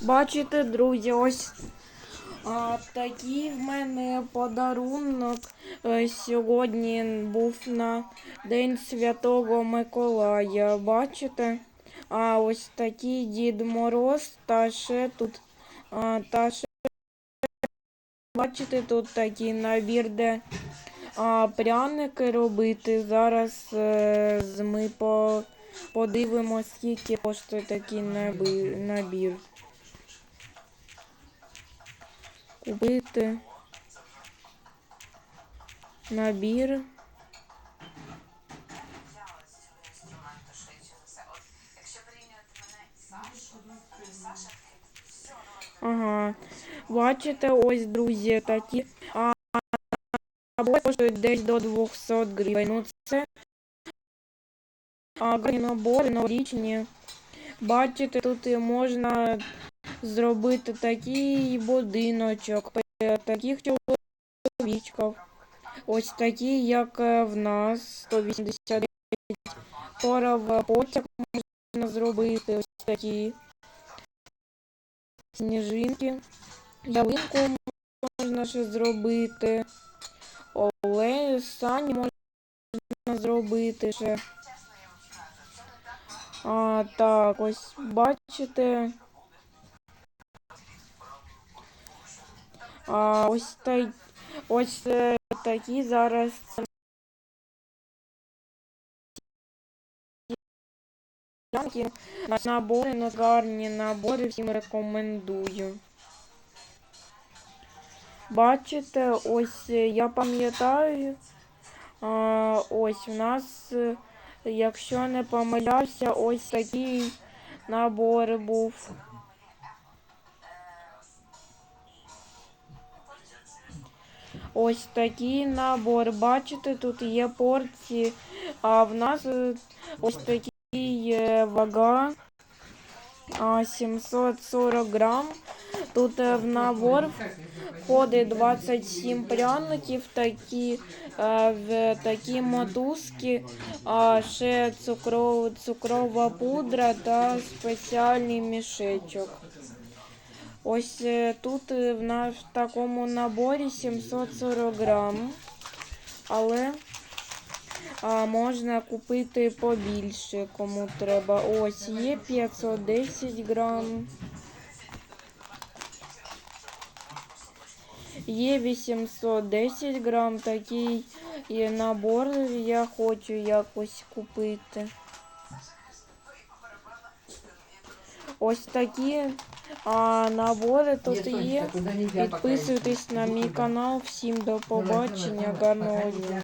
Бачите, друзі, ось а, такий в мене подарунок е, сьогодні був на День Святого Миколая. Бачите? А ось такий Дід Мороз та ще тут а, та ще бачите, тут такий набір, де а, пряники робити. Зараз е, ми по, подивимося, скільки коштує такий набір. Купити набір. Ага. Бачите, ось, друзі, такі. А, або коштують десь до 200 гривень. Ну, це гарні набори новорічні. Бачите, тут можна зробити такий будиночок, таких чоловічків. Ось такі, як е, в нас 189 коров потяг можна зробити. Ось такі сніжинки. Ялинку можна ще зробити. Оле, сані можна зробити ще. А, так, ось бачите. А, ось та, ось е, такі зараз набори, на гарні набори всім рекомендую. Бачите, ось е, я пам'ятаю, ось у нас, е, якщо не помилявся, ось такий набор був. Ось такий набор. Бачите, тут є порції, а в нас е, ось такий вага 740 грам. Тут е, в набор входить 27 пряників, такі, е, такі мотузки, ще цукров, цукрова пудра та спеціальний мішечок. Ось е, тут е, в нас в такому наборі 740 грам, але а, можна купити побільше, кому треба. Ось є 510 грам. Є 810 грам, такий є набор, я хочу якось купити. Ось такі а, набори тут є. Підписуйтесь на мій канал. Всім до побачення, гарного дня.